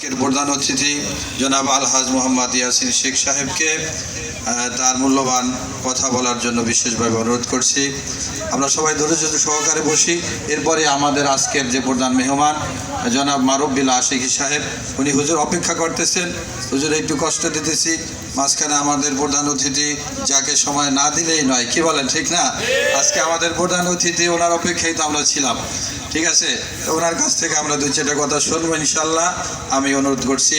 প্রধান অতিথি জনাব আলহাজ মোহাম্মদ ইয়াসিন শেখ সাহেবকে তার মূল্যবান কথা বলার জন্য বিশেষভাবে অনুরোধ করছি। আমরা সবাই ধৈর্য সহকারে বসি। এরপরে আমাদের আজকের যে প্রধান মেহমান, জনাব মারুব্বিল আশিকি সাহেব, উনি হুজুর অপেক্ষা করতেছেন। হুজুর একটু কষ্ট দিতেছি। মাঝখানে আমাদের প্রধান অতিথি, যাকে সময় না দিলেই নয়। কি বলেন, ঠিক না? আজকে আমাদের প্রধান অতিথি, ওনার অপেক্ষায় তো আমরা ছিলাম। ঠিক আছে? ওনার কাছ থেকে আমরা দুই চারটা কথা শুনব ইনশাল্লাহ আমি অনুরোধ করছি,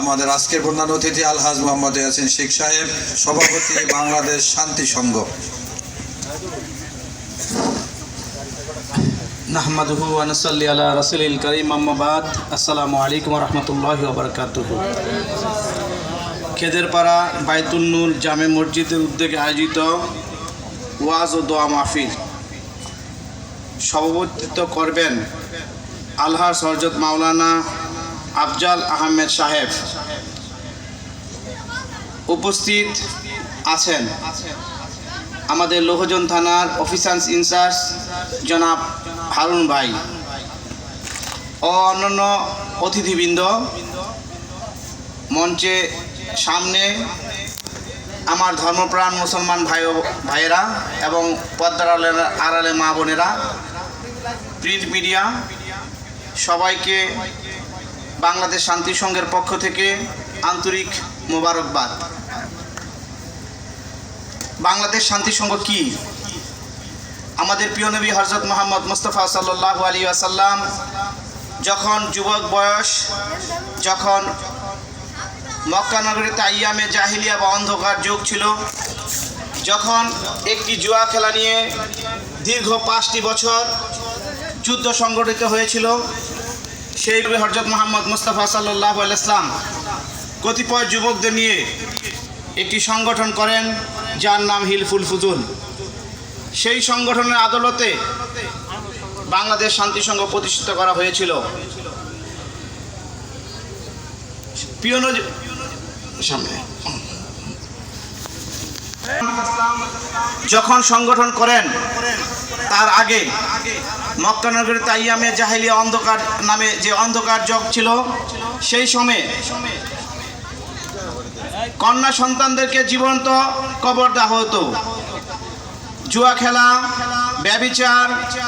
আমাদের আজকের প্রধান অতিথি আলহাজ মোহাম্মদ ইয়াসিন শেখ সাহেব, সভাপতি বাংলাদেশ শান্তি সংঘ। আলা রাসুলিল করিম আম্মাবাদ আসসালামু আলাইকুম রহমতুল্লাহ খেদেরপাড়া বাইতুন্নুর জামে মসজিদের উদ্যোগে আয়োজিত ওয়াজ ও দোয়া মাহফিল। সভাপতিত্ব করবেন আলহার সরজত মাওলানা আফজাল আহমেদ সাহেব। উপস্থিত আছেন আমাদের লোহজন থানার অফিসার্স ইনচার্জ জনাব হারুন ভাই ও অন্যান্য অতিথিবৃন্দ মঞ্চে সামনে আমার ধর্মপ্রাণ মুসলমান ভাই ভাইয়েরা এবং পদ্মার আড়ালে- মা বোনেরা, প্রিন্ট মিডিয়া, সবাইকে বাংলাদেশ শান্তি সংঘের পক্ষ থেকে আন্তরিক মোবারকবাদ। বাংলাদেশ শান্তি সংঘ কি? আমাদের প্রিয় নবী হজরত মোহাম্মদ মুস্তফা সাল্লাহ আলী আসাল্লাম যখন যুবক বয়স, যখন মক্কা নগরীতে তাইয়ামে জাহিলিয়া বা অন্ধকার যুগ ছিল। যখন একটি জুয়া খেলা নিয়ে দীর্ঘ পাঁচটি বছর যুদ্ধ সংগঠিত হয়েছিল, সেই হজরত মোহাম্মদ মুস্তফা সাল্লাহ আলাইসলাম কতিপয় যুবকদের নিয়ে একটি সংগঠন করেন, যার নাম হিলফুল ফুজুল। সেই সংগঠনের আদালতে বাংলাদেশ শান্তি সংঘ প্রতিষ্ঠিত করা হয়েছিল। যখন সংগঠন করেন, তার আগে মক্কানগরী তাইয়ামে জাহিলিয়া অন্ধকার নামে যে অন্ধকার জগ ছিল, সেই সময়ে কন্যা সন্তানদেরকে জীবন্ত কবর দেওয়া হতো। জুয়া খেলা, ব্যবিচার,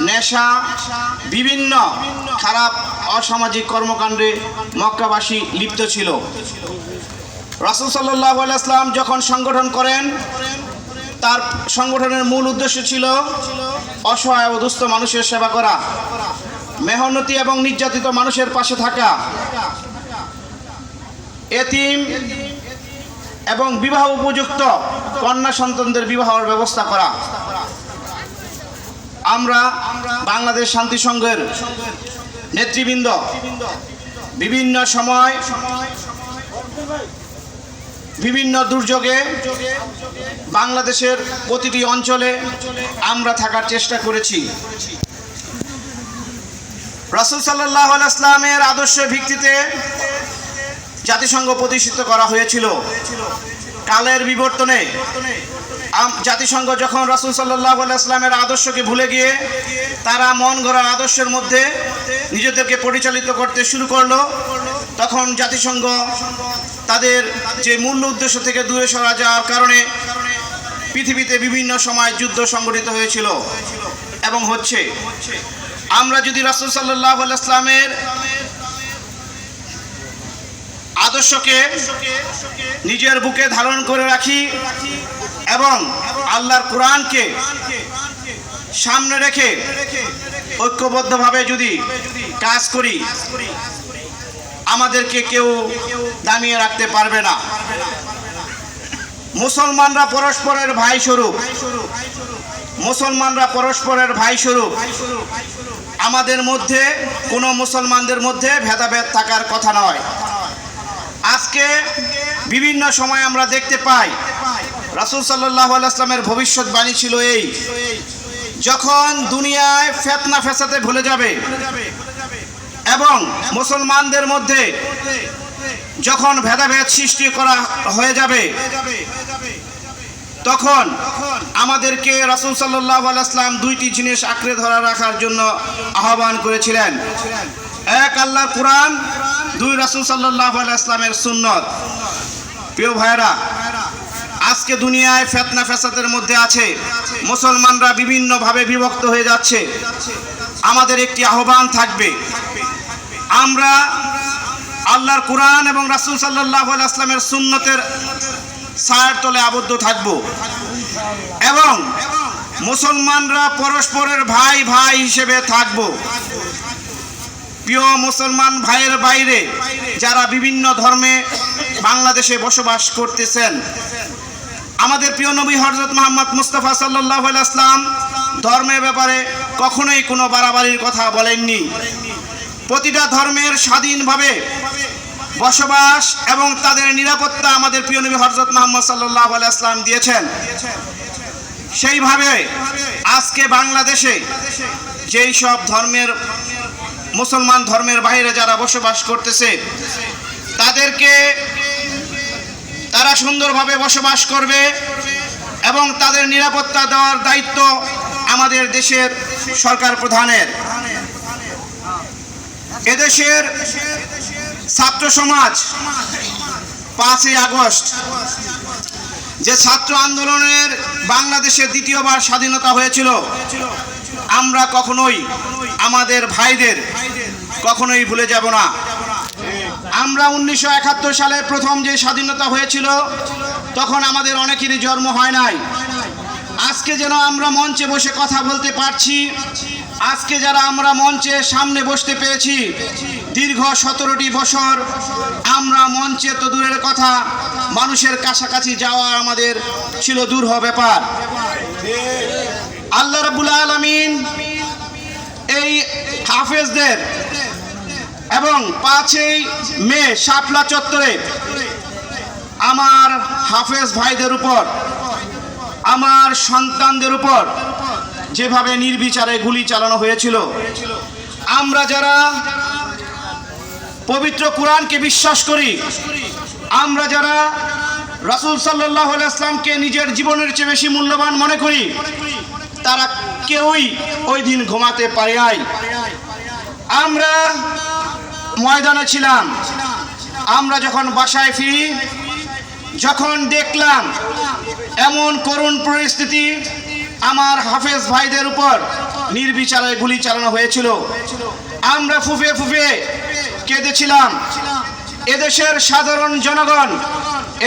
নেশা, বিভিন্ন খারাপ অসামাজিক কর্মকাণ্ডে মক্কাবাসী লিপ্ত ছিল। রাসুল সাল্লাহ আলাইসলাম যখন সংগঠন করেন, তার সংগঠনের মূল উদ্দেশ্য ছিল অসহায় ও দুস্থ মানুষের সেবা করা, মেহনতি এবং নির্যাতিত মানুষের পাশে থাকা, এতিম এবং বিবাহ উপযুক্ত কন্যা সন্তানদের বিবাহের ব্যবস্থা করা। আমরা বাংলাদেশ শান্তি সংঘের নেতৃবৃন্দ বিভিন্ন সময় বিভিন্ন দুর্যোগে বাংলাদেশের প্রতিটি অঞ্চলে আমরা থাকার চেষ্টা করেছি। রাসুল সাল্লাহ আলাইসলামের আদর্শের ভিত্তিতে জাতিসংঘ প্রতিষ্ঠিত করা হয়েছিল। কালের বিবর্তনে জাতিসংঘ যখন রাসুল সাল্লাহ আলাইসলামের আদর্শকে ভুলে গিয়ে তারা মন গড়া আদর্শের মধ্যে নিজেদেরকে পরিচালিত করতে শুরু করল, তখন জাতিসংঘ তাদের যে মূল উদ্দেশ্য থেকে দূরে সরা যাওয়ার কারণে পৃথিবীতে বিভিন্ন সময় যুদ্ধ সংগঠিত হয়েছিল এবং হচ্ছে, আমরা যদি রাসুল সাল্লাহ আলাইসলামের আদর্শকে নিজের বুকে ধারণ করে রাখি এবং আল্লাহর কোরআনকে সামনে রেখে ঐক্যবদ্ধভাবে যদি কাজ করি আমাদেরকে কেউ দামিয়ে রাখতে পারবে না। মুসলমানরা পরস্পরের ভাই স্বরূপ। মুসলমানরা পরস্পরের ভাই স্বরূপ। আমাদের মধ্যে, কোনো মুসলমানদের মধ্যে ভেদাভেদ থাকার কথা নয়। আজকে বিভিন্ন সময় আমরা দেখতে পাই, রাসুল সাল্লাহ আলাইসলামের ভবিষ্যৎবাণী ছিল এই, যখন দুনিয়ায় ফেতনা ফেসাতে ভুলে যাবে এবং মুসলমানদের মধ্যে যখন ভেদাভেদ সৃষ্টি করা হয়ে যাবে, তখন আমাদেরকে রাসুল সাল্লাহ আলাইসলাম দুইটি জিনিস আঁকড়ে ধরা রাখার জন্য আহ্বান করেছিলেন। এক আল্লাহ কোরআন, দুই, রাসূল সাল্লাল্লাহু আলাইহি ইসলামের সুন্নত। প্রিয় ভাইরা আজকে দুনিয়ায় ফেতনা ফেসাদের মধ্যে আছে, মুসলমানরা বিভিন্নভাবে বিভক্ত হয়ে যাচ্ছে। আমাদের একটি আহ্বান থাকবে আমরা আল্লাহর কোরআন এবং রাসূল সাল্লাল্লাহু আলাইহি ইসলামের সুন্নতের ছায়ার তলে আবদ্ধ থাকব। এবং মুসলমানরা পরস্পরের ভাই ভাই হিসেবে থাকব। প্রিয় মুসলমান ভাইয়ের বাইরে যারা বিভিন্ন ধর্মে বাংলাদেশে বসবাস করতেছেন, আমাদের প্রিয় নবী হজরত মোহাম্মদ মুস্তফা সাল্লাহ আসলাম ধর্মের ব্যাপারে কখনোই কোনো বাড়াবাড়ির কথা বলেননি। প্রতিটা ধর্মের স্বাধীনভাবে বসবাস এবং তাদের নিরাপত্তা আমাদের প্রিয় নবী হজরত মোহাম্মদ সাল্লাহ আসলাম দিয়েছেন। সেইভাবে আজকে বাংলাদেশে যেই সব ধর্মের মুসলমান ধর্মের বাইরে যারা বসবাস করতেছে, তাদেরকে তারা সুন্দরভাবে বসবাস করবে এবং তাদের নিরাপত্তা দেওয়ার দায়িত্ব আমাদের দেশের সরকার প্রধানের। এদেশের ছাত্র সমাজ পাঁচই আগস্ট, যে ছাত্র আন্দোলনের বাংলাদেশের দ্বিতীয়বার স্বাধীনতা হয়েছিল, আমরা কখনোই আমাদের ভাইদের কখনোই ভুলে যাব না। আমরা উনিশশো একাত্তর সালে প্রথম যে স্বাধীনতা হয়েছিল, তখন আমাদের অনেকেরই জন্ম হয় নাই। আজকে যেন আমরা মঞ্চে বসে কথা বলতে পারছি আজকে যারা আমরা মঞ্চে সামনে বসতে পেরেছি, দীর্ঘ সতেরোটি বছর আমরা মঞ্চে তো দূরের কথা, মানুষের কাছাকাছি যাওয়া আমাদের ছিল দূরহ ব্যাপার। আল্লাহ রাবুল আলমিন এই হাফেজদের এবং পাঁচই মে শাপলা চত্বরে আমার হাফেজ ভাইদের উপর, আমার সন্তানদের উপর যেভাবে নির্বিচারে গুলি চালানো হয়েছিল, আমরা যারা পবিত্র কোরআনকে বিশ্বাস করি, আমরা যারা রাসূল সাল্লাহ আসলামকে নিজের জীবনের চেয়ে বেশি মূল্যবান মনে করি, তারা কেউই ওই দিন ঘুমাতে পারে নাই। আমরা ময়দানে ছিলাম, আমরা যখন বাসায় ফিরি, যখন দেখলাম এমন করুণ পরিস্থিতি আমার হাফেজ ভাইদের উপর নির্বিচারে গুলি চালানো হয়েছিল। আমরা ফুফে ফুফে কেঁদেছিলাম। এদেশের সাধারণ জনগণ,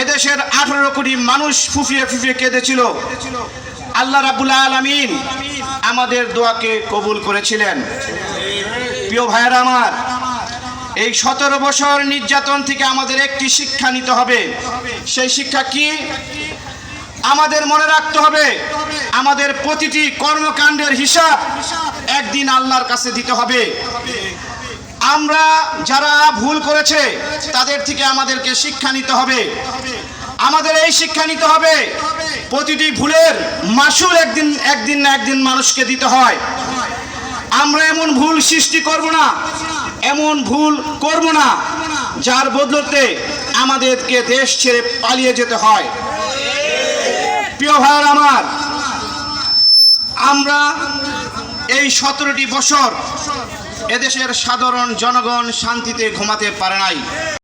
এদেশের আঠারো কোটি মানুষ ফুফিয়ে ফুফিয়ে কেঁদেছিল। আল্লাহ রাবুল আলমিন আমাদের দোয়াকে কবুল করেছিলেন। প্রিয় ভাইয়েরা আমার, এই সতেরো বছর নির্যাতন থেকে আমাদের একটি শিক্ষা নিতে হবে। সেই শিক্ষা কি? আমাদের মনে রাখতে হবে, আমাদের প্রতিটি কর্মকাণ্ডের হিসাব একদিন আল্লাহর কাছে দিতে হবে। আমরা যারা ভুল করেছে, তাদের থেকে আমাদেরকে শিক্ষা নিতে হবে। আমাদের এই শিক্ষা নিতে হবে, প্রতিটি ভুলের মাসুল একদিন একদিন না একদিন মানুষকে দিতে হয়। আমরা এমন ভুল সৃষ্টি করব না, এমন ভুল করব না, যার বদলতে আমাদেরকে দেশ ছেড়ে পালিয়ে যেতে হয়। প্রিয় ভাইয়ের আমার আমরা এই সতেরোটি বছর এদেশের সাধারণ জনগণ শান্তিতে ঘুমাতে পারে নাই।